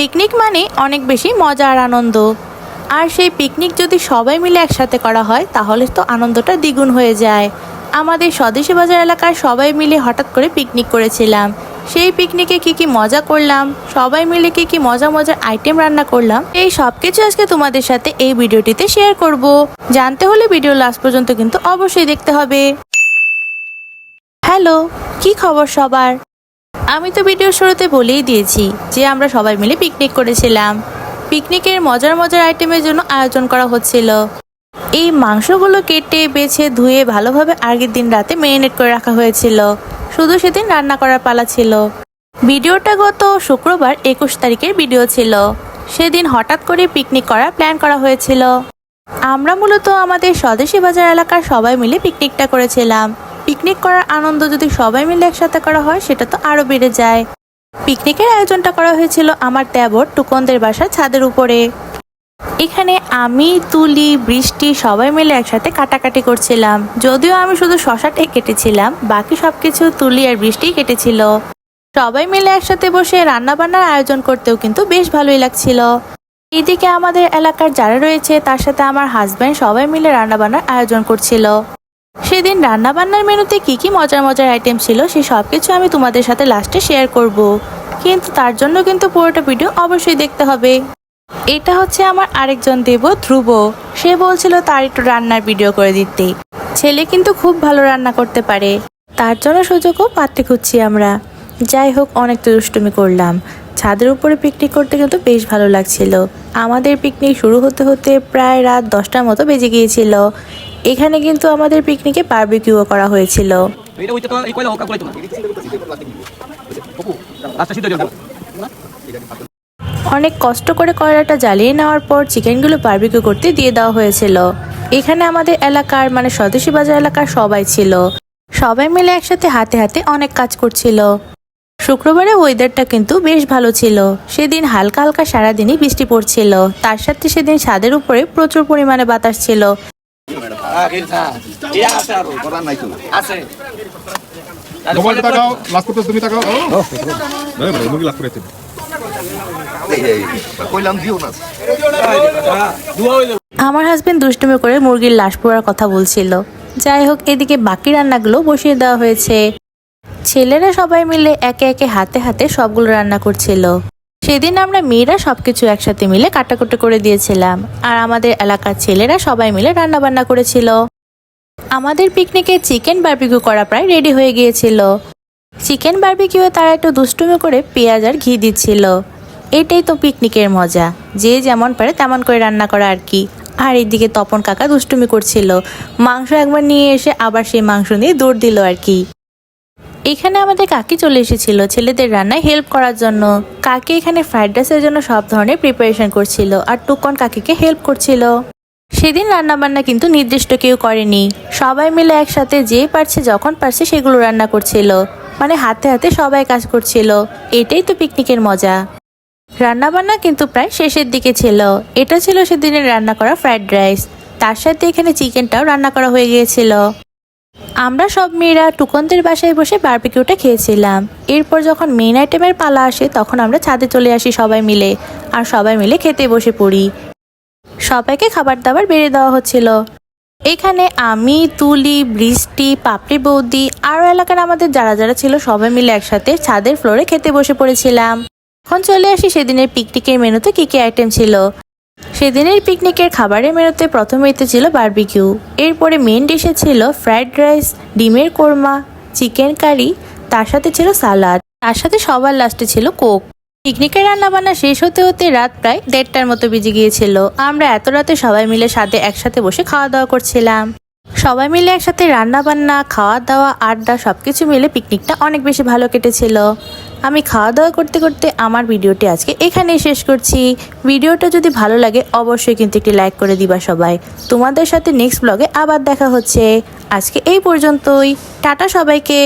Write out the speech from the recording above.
Picnic মানে অনেক বেশি মজা আর আনন্দ। আর সেই পিকনিক যদি সবাই মিলে একসাথে করা হয়, তাহলে তো আনন্দটা দ্বিগুণ হয়ে যায়। আমাদের স্বদেশী বাজার এলাকার সবাই মিলে হঠাৎ করে পিকনিক করেছিলাম। সেই পিকনিকে কি কি মজা করলাম, সবাই মিলে কি কি মজা মজার আইটেম রান্না করলাম, এই সব কিছু আজকে তোমাদের সাথে এই ভিডিওটিতে শেয়ার করব। জানতে হলে ভিডিও লাস্ট পর্যন্ত কিন্তু অবশ্যই দেখতে হবে। হ্যালো কি খবর সবার? আমি তো ভিডিওর শুরুতে বলেই দিয়েছি যে আমরা সবাই মিলে পিকনিক করেছিলাম। পিকনিকের মজার মজার আইটেমের জন্য আয়োজন করা হচ্ছিল। এই মাংসগুলো কেটে, বেছে, ধুয়ে ভালোভাবে আগের দিন রাতে মেরিনেট করে রাখা হয়েছিল। শুধু সেদিন রান্না করার পালা ছিল। ভিডিওটা গত শুক্রবার একুশ তারিখের ভিডিও ছিল। সেদিন হঠাৎ করে পিকনিক করার প্ল্যান করা হয়েছিল। আমরা মূলত আমাদের স্বদেশী বাজার এলাকার সবাই মিলে পিকনিকটা করেছিলাম। পিকনিক করার আনন্দ যদি সবাই মিলে একসাথে করা হয়, সেটা তো আরও বেড়ে যায়। পিকনিকের আয়োজনটা করা হয়েছিল আমার দেবর টুকনদের বাসার ছাদের উপরে। এখানে আমি, তুলি, বৃষ্টি সবাই মিলে একসাথে কাটাকাটি করছিলাম। যদিও আমি শুধু শশাটাই কেটেছিলাম, বাকি সবকিছু তুলি আর বৃষ্টি কেটেছিল। সবাই মিলে একসাথে বসে রান্না বান্নার আয়োজন করতেও কিন্তু বেশ ভালোই লাগছিল। এদিকে আমাদের এলাকার যারা রয়েছে, তার সাথে আমার হাজব্যান্ড সবাই মিলে রান্না বান্নার আয়োজন করছিল। সেদিন রান্না বান্নার মেনুতে কি কি মজার মজার আইটেম ছিল, সে সব কিছু আমি তোমাদের সাথে লাস্টে শেয়ার করব। কিন্তু তার জন্য কিন্তু পুরোটা ভিডিও অবশ্যই দেখতে হবে। এটা হচ্ছে আমার আরেকজন দেব, ধ্রুব। সে বলছিল তার একটু রান্নার ভিডিও করে দিতে। ছেলে কিন্তু খুব ভালো রান্না করতে পারে। তার জন্য সুযোগও পাত্রে খুঁজছি আমরা। যাই হোক অনেক দুষ্টুমি করলাম। ছাদের উপরে পিকনিক করতে কিন্তু বেশ ভালো লাগছিল। আমাদের পিকনিক শুরু হতে হতে প্রায় রাত দশটার মতো বেজে গিয়েছিল। এখানে কিন্তু আমাদের পিকনিকে বারবিকিউও করা হয়েছিল। আচ্ছা অনেক কষ্ট করে কয়লাটা জ্বালিয়ে নেওয়ার পর চিকেনগুলো বারবিকিউ করতে দিয়ে দেওয়া হয়েছিল। এখানে আমাদের এলাকার মানে স্বদেশী বাজার এলাকার সবাই ছিল। সবাই মিলে একসাথে হাতে হাতে অনেক কাজ করছিল। শুক্রবারে ওয়েদারটা কিন্তু বেশ ভালো ছিল। সেদিন হালকা হালকা সারাদিনই বৃষ্টি পড়ছিল। তার সাথে সেদিন ছাদের উপরে প্রচুর পরিমাণে বাতাস ছিল। আমার হাজবেন্ড দুষ্টুমি করে মুরগির লাশ পোড়ার কথা বলছিল। যাই হোক এদিকে বাকি রান্নাগুলো বসিয়ে দেওয়া হয়েছে। ছেলেরা সবাই মিলে একে একে হাতে হাতে সবগুলো রান্না করছিল। সেদিন আমরা মেয়েরা সবকিছু একসাথে মিলে কাটাকুটি করে দিয়েছিলাম। আর আমাদের এলাকার ছেলেরা সবাই মিলে রান্না বান্না করেছিল। আমাদের পিকনিকে চিকেন বার্বিকিউ করা প্রায় রেডি হয়ে গিয়েছিল। চিকেন বারবিকিউয়ে তারা একটু দুষ্টুমি করে পেঁয়াজ আর ঘি দিচ্ছিল। এটাই তো পিকনিকের মজা। যে যেমন পারে তেমন করে রান্না করা আর কি। আর এদিকে তপন কাকা দুষ্টুমি করছিল। মাংস একবার নিয়ে এসে আবার সেই মাংস নিয়ে দৌড় দিল আর কি। এখানে আমাদের কাকি চলে এসেছিল, ছেলেদের রান্নায় হেল্প করার জন্য। কাকি এখানে ফ্রাইড রাইসের জন্য সব ধরনের প্রিপারেশন করছিল আর টুকন কাকিকে হেল্প করছিল। সেদিন রান্নাবান্না কিন্তু নির্দিষ্ট কেউ করেনি। সবাই মিলে একসাথে যে পারছে, যখন পারছে সেগুলো রান্না করছিল। মানে হাতে হাতে সবাই কাজ করছিল। এটাই তো পিকনিকের মজা। রান্নাবান্না কিন্তু প্রায় শেষের দিকে ছিল। এটা ছিল সেদিনের রান্না করা ফ্রাইড রাইস তার সাথে এখানে চিকেনটাও রান্না করা হয়ে গিয়েছিল। আমরা সব মেয়েরা টুকনদের বাসায় বসে বারবিকিউটা খেয়েছিলাম। এরপর যখন মেইন আইটেমের পালা আসে, তখন আমরা ছাদে চলে আসি সবাই মিলে, আর সবাই মিলে খেতে বসে পড়ি। সবাইকে খাবার দাবার বেড়ে দেওয়া হচ্ছিল। এখানে আমি, তুলি, বৃষ্টি, পাপড়ি বৌদি, আরও এলাকার আমাদের যারা যারা ছিল সবাই মিলে একসাথে ছাদের ফ্লোরে খেতে বসে পড়েছিলাম। এখন চলে আসি সেদিনের পিকনিকের মেনুতে কি কি আইটেম ছিল। সেদিনের পিকনিকের খাবারের মেনুতে প্রথমেইতে ছিল বারবিকিউ। এরপরে মেন ডিশে ছিল ফ্রাইড রাইস ডিমের কোরমা চিকেন কারি তার সাথে ছিল সালাদ তার সাথে সবার লাস্টে ছিল কোক পিকনিকের রান্নাবান্না শেষ হতে হতে রাত প্রায় দেড়টার মতো বেজে গিয়েছিল। আমরা এত রাতে সবাই মিলে সাথে একসাথে বসে খাওয়া দাওয়া করছিলাম। সবাই মিলে একসাথে রান্না বান্না খাওয়া দাওয়া আড্ডা সবকিছু মিলে পিকনিকটা অনেক বেশি ভালো কেটেছিল। আমি খাওয়া দাওয়া করতে করতে আমার ভিডিওটি আজকে এখানেই শেষ করছি। ভিডিওটা যদি ভালো লাগে, অবশ্যই কিন্তু একটি লাইক করে দিবা সবাই। তোমাদের সাথে নেক্সট ব্লগে আবার দেখা হচ্ছে। আজকে এই পর্যন্তই। টাটা সবাইকে।